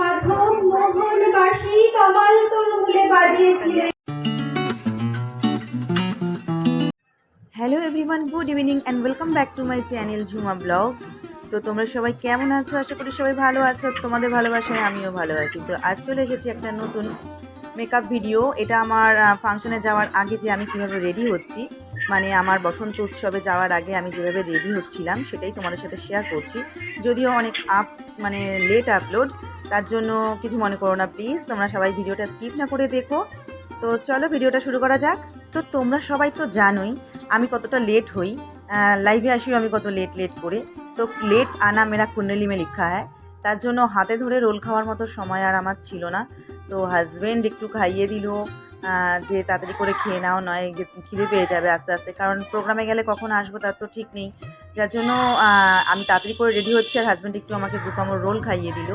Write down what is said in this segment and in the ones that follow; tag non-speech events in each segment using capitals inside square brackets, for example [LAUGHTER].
মাধব মোহন বাসি বাজিয়েছিলেন। Hello everyone good evening and welcome back to my channel Jhuma blogs তো তোমরা সবাই কেমন আছো? আশা করি সবাই ভালো আছো। তোমাদের ভালোবাসায় আমিও ভালো আছি। তো আজ চলে এসেছি একটা নতুন মেকআপ ভিডিও এটা আমার ফাংশনে যাওয়ার আগে যে আমি কীভাবে রেডি হচ্ছি মানে আমার বসন্ত উৎসবে যাওয়ার আগে আমি যেভাবে রেডি হচ্ছিলাম, সেটাই তোমাদের সাথে শেয়ার করছি। যদিও অনেক আপ মানে লেট আপলোড তার জন্য কিছু মনে করো না প্লিজ তোমরা সবাই ভিডিওটা স্কিপ না করে দেখো। তো চলো ভিডিওটা শুরু করা যাক। তো তোমরা সবাই তো জানোই, আমি কতটা লেট হই। লাইভে আসিও আমি কত লেট লেট করে। তো লেট আনা মেরা কুণ্ডলি মে লিখা হয়। তার জন্য হাতে ধরে রোল খাওয়ার মতো সময় আর আমার ছিল না। তো হাজব্যান্ড একটু খাইয়ে দিল। যে তাড়াতাড়ি করে খেয়ে নাও, নয় যে খিদে পেয়ে যাবে আস্তে আস্তে। কারণ প্রোগ্রামে গেলে কখন আসব তার তো ঠিক নেই। যার জন্য আমি তাড়াতাড়ি করে রেডি হচ্ছি আর হাজব্যান্ড একটু আমাকে দু কামড় রোল খাইয়ে দিল।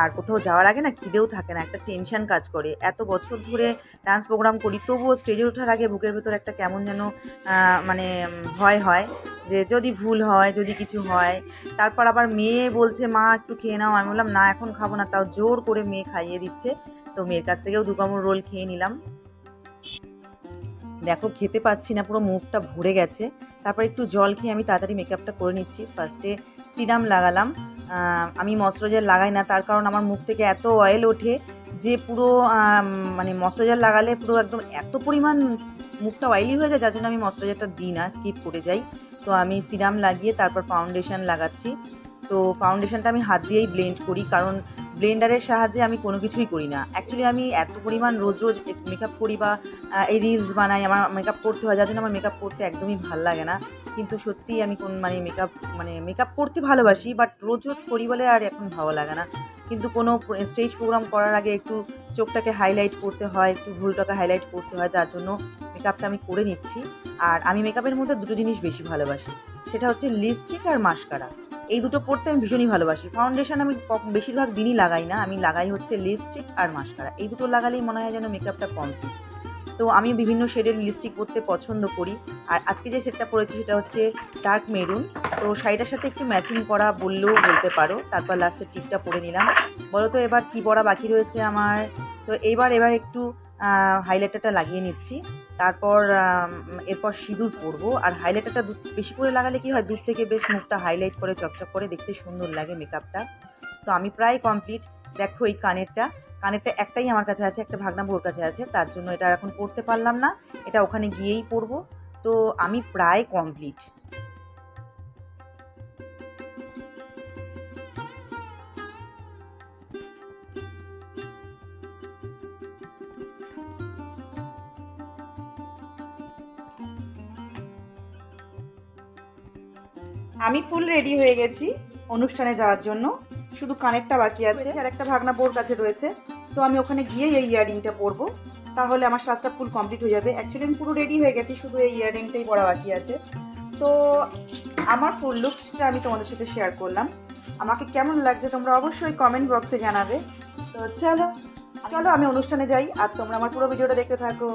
আর কোথাও যাওয়ার আগে না খিদেও থাকে না, একটা টেনশন কাজ করে। এত বছর ধরে ডান্স প্রোগ্রাম করি, তবুও স্টেজে ওঠার আগে বুকের ভেতর একটা কেমন যেন মানে ভয় হয় যে যদি ভুল হয়, যদি কিছু হয়। তারপর আবার মেয়ে বলছে, মা, একটু খেয়ে নাও। আমি বললাম, না, এখন খাব না। তাও জোর করে মেয়ে খাইয়ে দিচ্ছে। তো মেয়ের কাছ থেকেও দু কামড় রোল খেয়ে নিলাম। দেখো, খেতে পাচ্ছি না, পুরো মুখটা ভরে গেছে। তারপর একটু জল খেয়ে আমি তাড়াতাড়ি মেকআপটা করে নিচ্ছি। ফার্স্টে সিরাম লাগালাম। আমি ময়শ্চারাইজার লাগাই না, তার কারণ আমার মুখ থেকে এত অয়েল ওঠে যে পুরো মানে ময়শ্চারাইজার লাগালে পুরো একদম এত পরিমাণ মুখটা অয়েলি হয়ে যায়, যার জন্য আমি ময়শ্চারাইজারটা দিই না স্কিপ করে যাই। তো আমি সিরাম লাগিয়ে তারপর ফাউন্ডেশন লাগাচ্ছি। তো ফাউন্ডেশনটা আমি হাত দিয়েই ব্লেন্ড করি, কারণ ব্লেন্ডারের সাহায্যে আমি কোনো কিছুই করি না। অ্যাকচুয়ালি আমি এত পরিমাণ রোজ রোজ মেকআপ করি বা এই রিলস বানাই, আমার মেকআপ করতে হয়, যার জন্য আমার মেকআপ করতে একদমই ভালো লাগে না। কিন্তু সত্যিই আমি কোন মানে মেকআপ মানে মেকআপ করতে ভালোবাসি বাট রোজ রোজ করি বলে আর এখন ভালো লাগে না। কিন্তু কোনো স্টেজ প্রোগ্রাম করার আগে একটু চোখটাকে হাইলাইট করতে হয়, একটু ভুলটাকে হাইলাইট করতে হয়, যার জন্য মেকআপটা আমি করে নিচ্ছি। আর আমি মেকআপের মধ্যে দুটো জিনিস বেশি ভালোবাসি, সেটা হচ্ছে লিপস্টিক আর মাস্কারা এই দুটো পরতে আমি ভীষণই ভালোবাসি। ফাউন্ডেশন আমি বেশিরভাগ দিনই লাগাই না। আমি লাগাই হচ্ছে লিপস্টিক আর মাস্কারা এই দুটো লাগালেই মনে হয় যেন মেকআপটা কমপ্লিট তো আমি বিভিন্ন শেডের লিপস্টিক পরতে পছন্দ করি। আর আজকে যে সেটটা পরেছি সেটা হচ্ছে ডার্ক মেরুন তো শাড়িটার সাথে একটু ম্যাচিং করা বললেও বলতে পারো। তারপর লাস্টের টিপটা পরে নিলাম। বলো তো এবার কী পরা বাকি রয়েছে আমার? তো এইবার এবার একটু হাইলাইটারটা লাগিয়ে নিচ্ছি। তারপর এরপর সিঁদুর পরবো। আর হাইলাইটারটা বেশি করে লাগালে কি হয়, দূর থেকে বেশ মুখটা হাইলাইট করে, চকচক করে দেখতে সুন্দর লাগে মেকআপটা তো আমি প্রায় কমপ্লিট দেখো এই কানেরটা। কানেরটা একটাই আমার কাছে আছে, একটা ভাগনা বোর কাছে আছে, তার জন্য এটা এখন পরতে পারলাম না। এটা ওখানে গিয়েই পরবো। তো আমি প্রায় কমপ্লিট আমি ফুল রেডি হয়ে গেছি অনুষ্ঠানে যাওয়ার জন্য। শুধু কানেরটা বাকি আছে আর একটা ভাগনা বোর কাছে রয়েছে। তো আমি ওখানে গিয়ে এই ইয়াররিংটা পরবো। তাহলে আমার সাজটা ফুল কমপ্লিট হয়ে যাবে। অ্যাকচুয়ালি আমি পুরো রেডি হয়ে গেছি শুধু এই ইয়াররিংটাই পরা বাকি আছে। তো আমার ফুল লুকসটা আমি তোমাদের সাথে শেয়ার করলাম। আমাকে কেমন লাগছে তোমরা অবশ্যই কমেন্ট বক্সে জানাবে। তো চলো চলো আমি অনুষ্ঠানে যাই। আর তোমরা আমার পুরো ভিডিওটা দেখতে থাকো।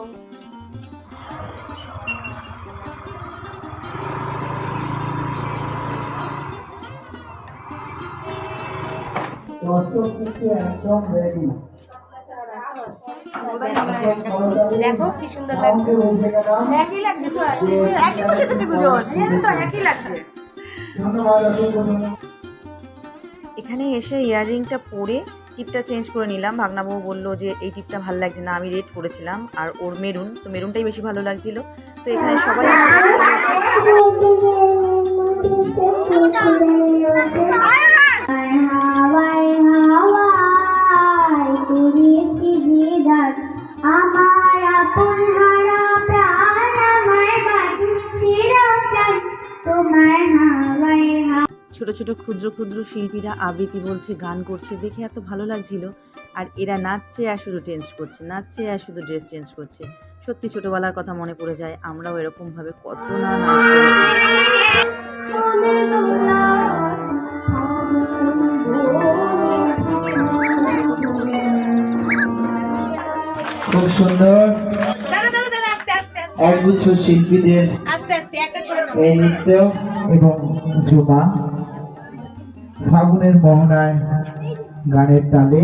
একদম রেডি দেখো কি সুন্দর লাগছে। একই লাগছে তো একই তো সেটাতে দুজন। তো একই লাগছে। ধন্যবাদ অসংখ্য ধন্যবাদ এখানে এসে ইয়াররিংটা পরে টিপটা চেঞ্জ করে নিলাম। ভাগনাবু বলল যে এই টিপটা ভালো লাগছে না আমি রেড করেছিলাম। আর ওর মেরুন তো মেরুনটাই বেশি ভালো লাগছিল। তো এখানে সবাই [LAUGHS] ছোট ছোট ক্ষুদ্র ক্ষুদ্র শিল্পীরা আবৃত্তি বলছে গান করছে দেখে এত ভালো লাগছিল। আর এরা নাচছে আর শুধু চেঞ্জ করছে নাচছে আর শুধু ড্রেস চেঞ্জ করছে। সত্যি ছোটবেলার কথা মনে পড়ে যায় আমরাও এরকমভাবে কত না নাচ খুব সুন্দর। একগুচ্ছ শিল্পীদের এই নৃত্য এবং ঝুমা। ফাগুনের মোহনায় গানের তালে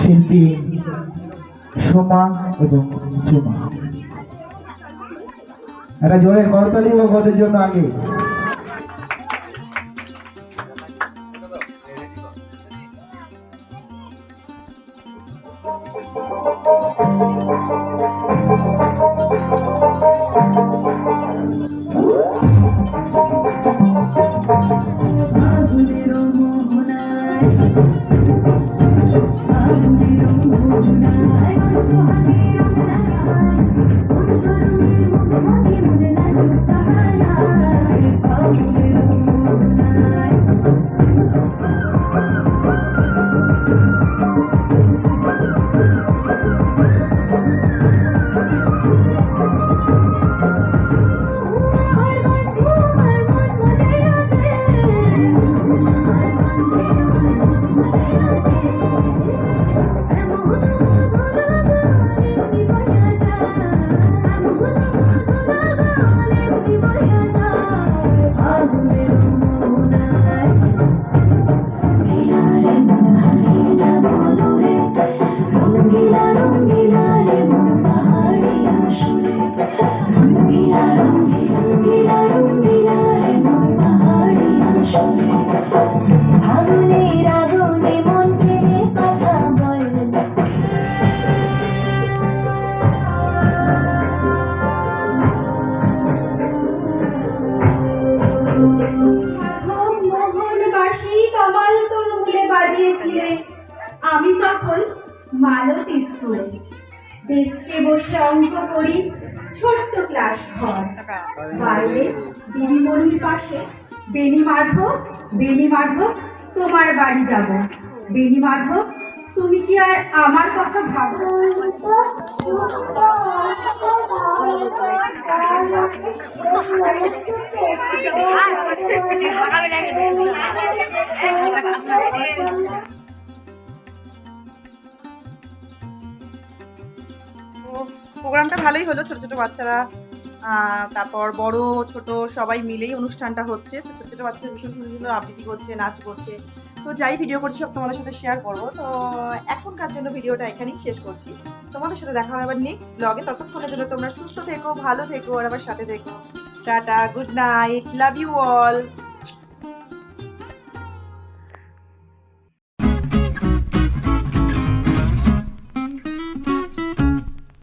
শিল্পী সোমা এবং ঝুমা এটা জোরে করতালি ও গদের জন্য আগে। বাজিয়েছিলে আমি তখন মালতী স্কুলে ডেস্কে বসে অঙ্ক করি, ছোট্ট ক্লাস ঘর। বাইরে দিদিমণির পাশে বেনি মাধব বেনি মাধব, তোমার বাড়ি যাব। বেনি মাধব, তুমি কি আর আমার কথা ভাবো? প্রোগ্রামটা ভালোই হলো ছোট ছোট বাচ্চারা। তারপর বড়, ছোট সবাই মিলেই অনুষ্ঠানটা হচ্ছে। ছোট ছোট বাচ্চারা ভীষণ সুন্দর আবৃত্তি করছে, নাচ করছে। তো যাই ভিডিও করছি, সব তোমাদের সাথে শেয়ার করব। তো এখনকার জন্য ভিডিওটা এখানেই শেষ করছি। তোমাদের সাথে দেখা হবে আবার নেক্সট ব্লগে ততক্ষণের জন্য তোমরা সুস্থ থেকো, ভালো থেকো, আর আবার সাথে থেকো। Tata good night love you all